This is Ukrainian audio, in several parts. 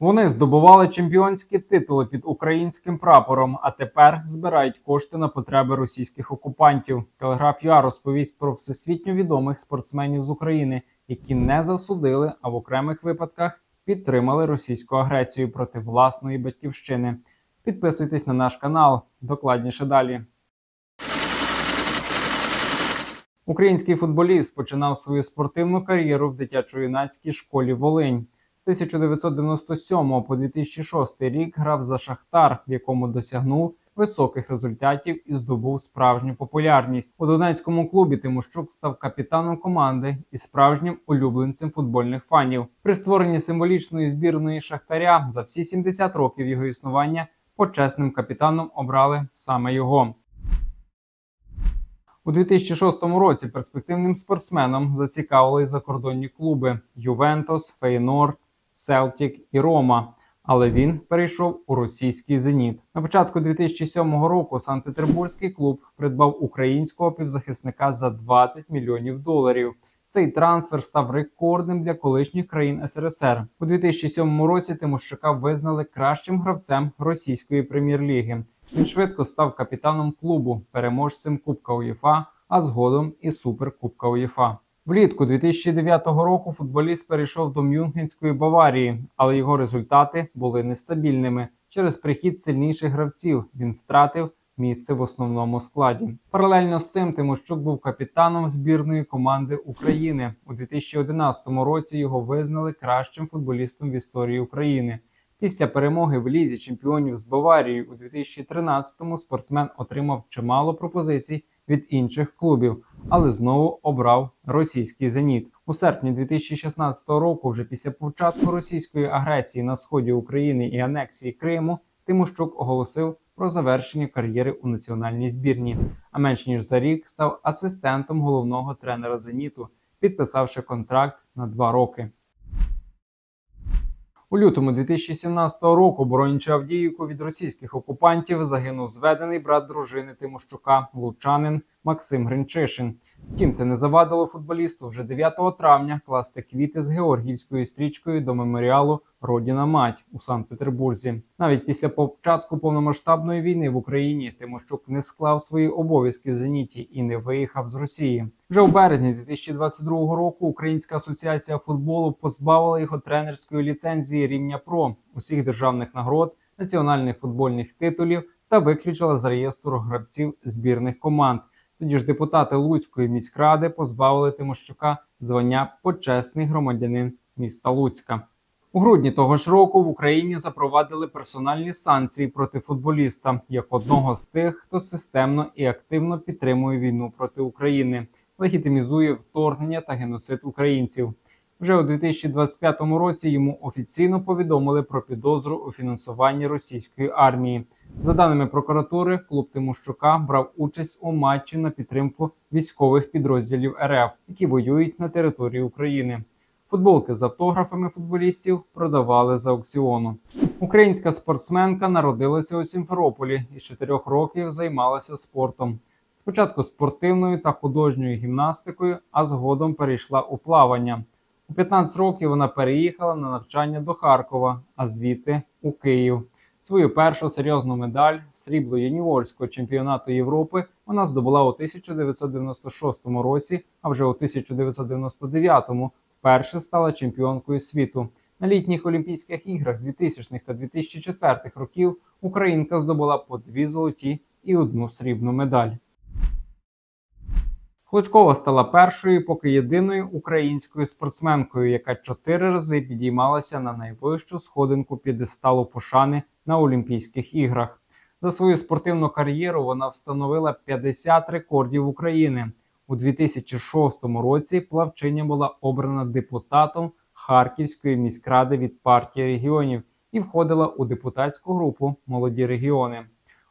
Вони здобували чемпіонські титули під українським прапором, а тепер збирають кошти на потреби російських окупантів. Телеграф ЮА розповість про всесвітньо відомих спортсменів з України, які не засудили, а в окремих випадках підтримали російську агресію проти власної батьківщини. Підписуйтесь на наш канал. Докладніше далі. Український футболіст починав свою спортивну кар'єру в дитячо-юнацькій школі Волинь. З 1997 по 2006 рік грав за Шахтар, в якому досягнув високих результатів і здобув справжню популярність. У Донецькому клубі Тимощук став капітаном команди і справжнім улюбленцем футбольних фанів. При створенні символічної збірної Шахтаря за всі 70 років його існування почесним капітаном обрали саме його. У 2006 році перспективним спортсменом зацікавили закордонні клуби Ювентус, Фейнорд, Селтік і Рома. Але він перейшов у російський зеніт. На початку 2007 року Санкт-Петербурзький клуб придбав українського півзахисника за 20 мільйонів доларів. Цей трансфер став рекордним для колишніх країн СРСР. У 2007 році Тимощука визнали кращим гравцем російської прем'єр-ліги. Він швидко став капітаном клубу, переможцем Кубка УЄФА, а згодом і Суперкубка УЄФА. Влітку 2009 року футболіст перейшов до Мюнхенської Баварії, але його результати були нестабільними. Через прихід сильніших гравців він втратив місце в основному складі. Паралельно з цим Тимощук був капітаном збірної команди України. У 2011 році його визнали кращим футболістом в історії України. Після перемоги в лізі чемпіонів з Баварією у 2013-му спортсмен отримав чимало пропозицій від інших клубів, але знову обрав російський зеніт. У серпні 2016 року, вже після початку російської агресії на сході України і анексії Криму, Тимощук оголосив про завершення кар'єри у національній збірні. А менш ніж за рік став асистентом головного тренера зеніту, підписавши контракт на два роки. У лютому 2017 року, боронячи Авдіївку від російських окупантів, загинув зведений брат дружини Тимощука, лучанин Максим Гринчишин. Втім, це не завадило футболісту вже 9 травня класти квіти з георгіївською стрічкою до меморіалу Родіна Мать у Санкт-Петербурзі. Навіть після початку повномасштабної війни в Україні Тимощук не склав свої обов'язки в зеніті і не виїхав з Росії. Вже у березні 2022 року Українська асоціація футболу позбавила його тренерської ліцензії рівня ПРО, усіх державних нагород, національних футбольних титулів та виключила з реєстру гравців збірних команд. Тоді ж депутати Луцької міськради позбавили Тимощука звання почесний громадянин міста Луцька. У грудні того ж року в Україні запровадили персональні санкції проти футболіста як одного з тих, хто системно і активно підтримує війну проти України, легітимізує вторгнення та геноцид українців. Вже у 2025 році йому офіційно повідомили про підозру у фінансуванні російської армії. За даними прокуратури, клуб Тимощука брав участь у матчі на підтримку військових підрозділів РФ, які воюють на території України. Футболки з автографами футболістів продавали за аукціону. Українська спортсменка народилася у Сімферополі і з 4 років займалася спортом. Спочатку спортивною та художньою гімнастикою, а згодом перейшла у плавання. У 15 років вона переїхала на навчання до Харкова, а звідти у Київ. Свою першу серйозну медаль срібло юніорського чемпіонату Європи вона здобула у 1996 році, а вже у 1999 вперше стала чемпіонкою світу. На літніх Олімпійських іграх 2000-х та 2004 років Українка здобула по дві золоті і одну срібну медаль. Кличкова стала першою, поки єдиною українською спортсменкою, яка чотири рази підіймалася на найвищу сходинку підесталу пошани на Олімпійських іграх. За свою спортивну кар'єру вона встановила 50 рекордів України. У 2006 році плавчиня була обрана депутатом Харківської міськради від партії регіонів і входила у депутатську групу Молоді регіони.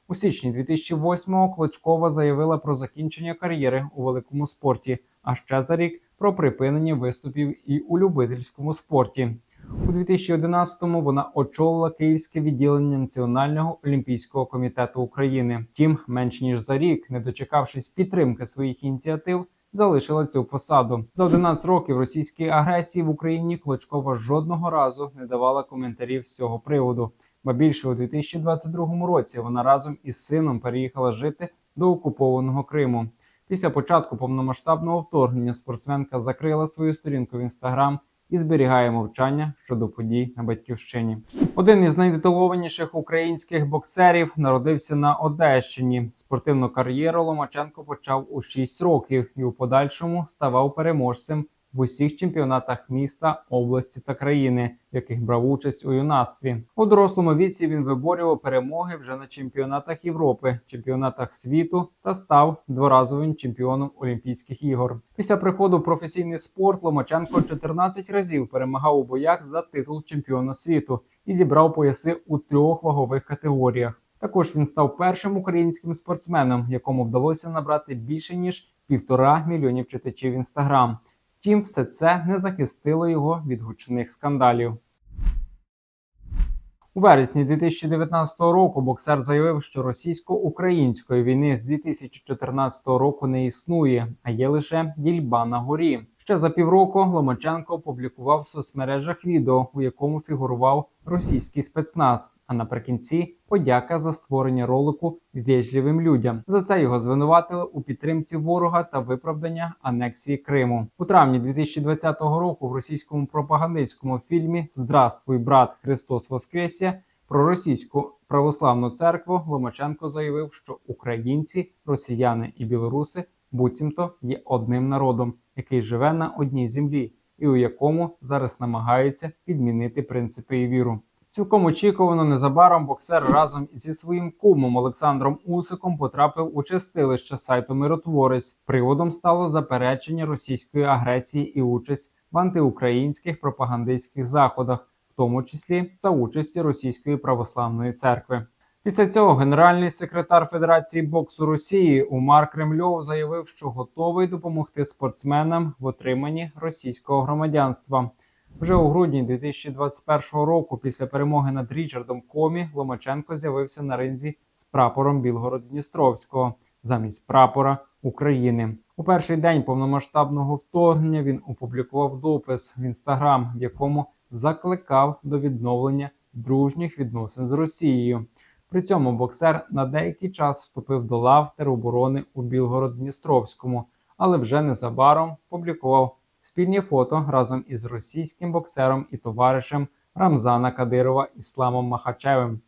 У січні 2008-го Клочкова заявила про закінчення кар'єри у великому спорті, а ще за рік про припинення виступів і у любительському спорті. У 2011-му вона очолила київське відділення Національного олімпійського комітету України. Втім, менш ніж за рік, не дочекавшись підтримки своїх ініціатив, залишила цю посаду. За 11 років російської агресії в Україні Кличкова жодного разу не давала коментарів з цього приводу. Ба більше у 2022 році вона разом із сином переїхала жити до окупованого Криму. Після початку повномасштабного вторгнення спортсменка закрила свою сторінку в інстаграм і зберігає мовчання щодо подій на батьківщині. Один із найтитулованіших українських боксерів народився на Одещині. Спортивну кар'єру Ломаченко почав у 6 років і у подальшому ставав переможцем в усіх чемпіонатах міста, області та країни, в яких брав участь у юнацтві. У дорослому віці він виборював перемоги вже на чемпіонатах Європи, чемпіонатах світу та став дворазовим чемпіоном Олімпійських ігор. Після приходу в професійний спорт Ломаченко 14 разів перемагав у боях за титул чемпіона світу і зібрав пояси у трьох вагових категоріях. Також він став першим українським спортсменом, якому вдалося набрати більше ніж півтора мільйонів читачів інстаграм. Втім, все це не захистило його від гучних скандалів. У вересні 2019 року боксер заявив, що російсько-української війни з 2014 року не існує, а є лише дільба на горі. Ще за півроку Ломаченко опублікував в соцмережах відео, у якому фігурував російський спецназ. А наприкінці подяка за створення ролику ввежливим людям. За це його звинуватили у підтримці ворога та виправдання анексії Криму. У травні 2020 року в російському пропагандистському фільмі Здравствуй, брат Христос Воскресє про російську православну церкву Ломаченко заявив, що українці, росіяни і білоруси буцімто є одним народом, який живе на одній землі, і у якому зараз намагаються підмінити принципи і віру. Цілком очікувано незабаром боксер разом зі своїм кумом Олександром Усиком потрапив у чистилище сайту Миротворець. Приводом стало заперечення російської агресії і участь в антиукраїнських пропагандистських заходах, в тому числі за участі Російської православної церкви. Після цього генеральний секретар Федерації боксу Росії Умар Кремльов заявив, що готовий допомогти спортсменам в отриманні російського громадянства. Вже у грудні 2021 року, після перемоги над Річардом Комі, Ломаченко з'явився на ринзі з прапором Білгород-Дністровського замість прапора України. У перший день повномасштабного вторгнення він опублікував допис в інстаграм, в якому закликав до відновлення дружніх відносин з Росією. При цьому боксер на деякий час вступив до лав тероборони у Білгород-Дністровському, але вже незабаром публікував спільні фото разом із російським боксером і товаришем Рамзана Кадирова Ісламом Махачевим.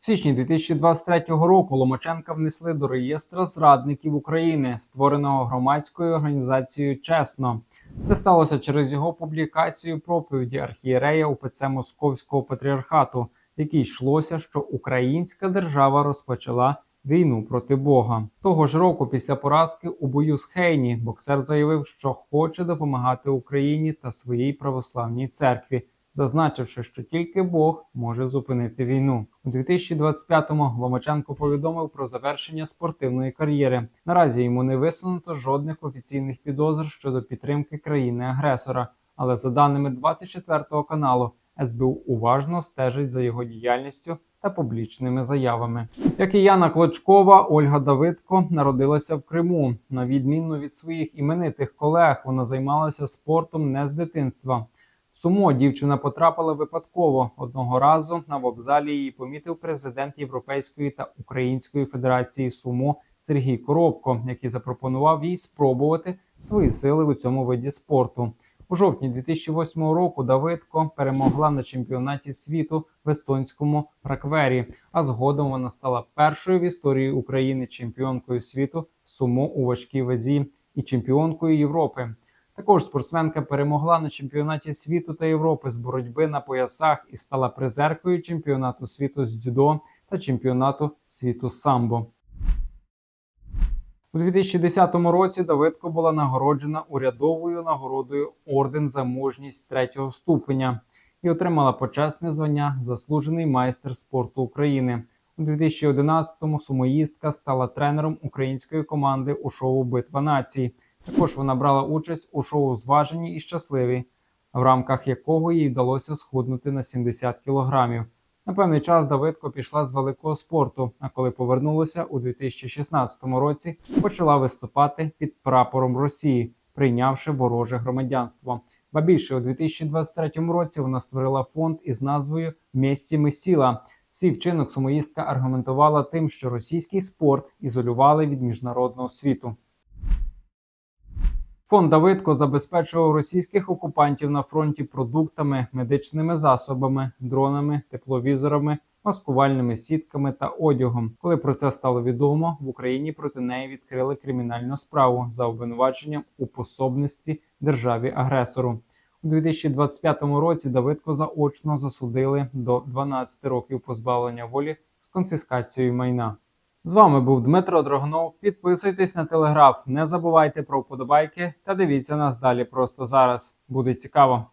В січні 2023 року Ломаченка внесли до реєстра зрадників України, створеного громадською організацією Чесно. Це сталося через його публікацію проповіді архієрея УПЦ Московського патріархату, в якій йшлося, що українська держава розпочала війну проти Бога. Того ж року, після поразки у бою з Хейні, боксер заявив, що хоче допомагати Україні та своїй православній церкві, зазначивши, що тільки Бог може зупинити війну. У 2025-му Ломаченко повідомив про завершення спортивної кар'єри. Наразі йому не висунуто жодних офіційних підозр щодо підтримки країни-агресора. Але за даними 24 каналу, СБУ уважно стежить за його діяльністю та публічними заявами. Як і Яна Клочкова, Ольга Давидко народилася в Криму. На відміну від своїх іменитих колег, вона займалася спортом не з дитинства. Сумо дівчина потрапила випадково одного разу на вокзалі. Її помітив президент Європейської та Української Федерації Сумо Сергій Коробко, який запропонував їй спробувати свої сили у цьому виді спорту. У жовтні 2008 року Давидко перемогла на чемпіонаті світу в естонському раквері. А згодом вона стала першою в історії України чемпіонкою світу сумо у важкій вазі і чемпіонкою Європи. Також спортсменка перемогла на чемпіонаті світу та Європи з боротьби на поясах і стала призеркою чемпіонату світу з дзюдо та чемпіонату світу самбо. У 2010 році Давидко була нагороджена урядовою нагородою Орден за мужність третього ступеня і отримала почесне звання Заслужений майстер спорту України. У 2011-му сумоїстка стала тренером української команди у шоу Битва націй. Також вона брала участь у шоу Зважені і щасливі, в рамках якого їй вдалося схуднути на 70 кілограмів. На певний час Давидко пішла з великого спорту. А коли повернулася у 2016 році, почала виступати під прапором Росії, прийнявши вороже громадянство. Ба більше у 2023 році вона створила фонд із назвою Мєсті ми сіла. Свій вчинок сумоїстка аргументувала тим, що російський спорт ізолювали від міжнародного світу. Фонд Давидко забезпечував російських окупантів на фронті продуктами, медичними засобами, дронами, тепловізорами, маскувальними сітками та одягом. Коли про це стало відомо, в Україні проти неї відкрили кримінальну справу за обвинуваченням у пособництві державі агресору. У 2025 році Давидко заочно засудили до 12 років позбавлення волі з конфіскацією майна. З вами був Дмитро Дрогнов. Підписуйтесь на телеграф, не забувайте про вподобайки та дивіться нас далі просто зараз. Буде цікаво.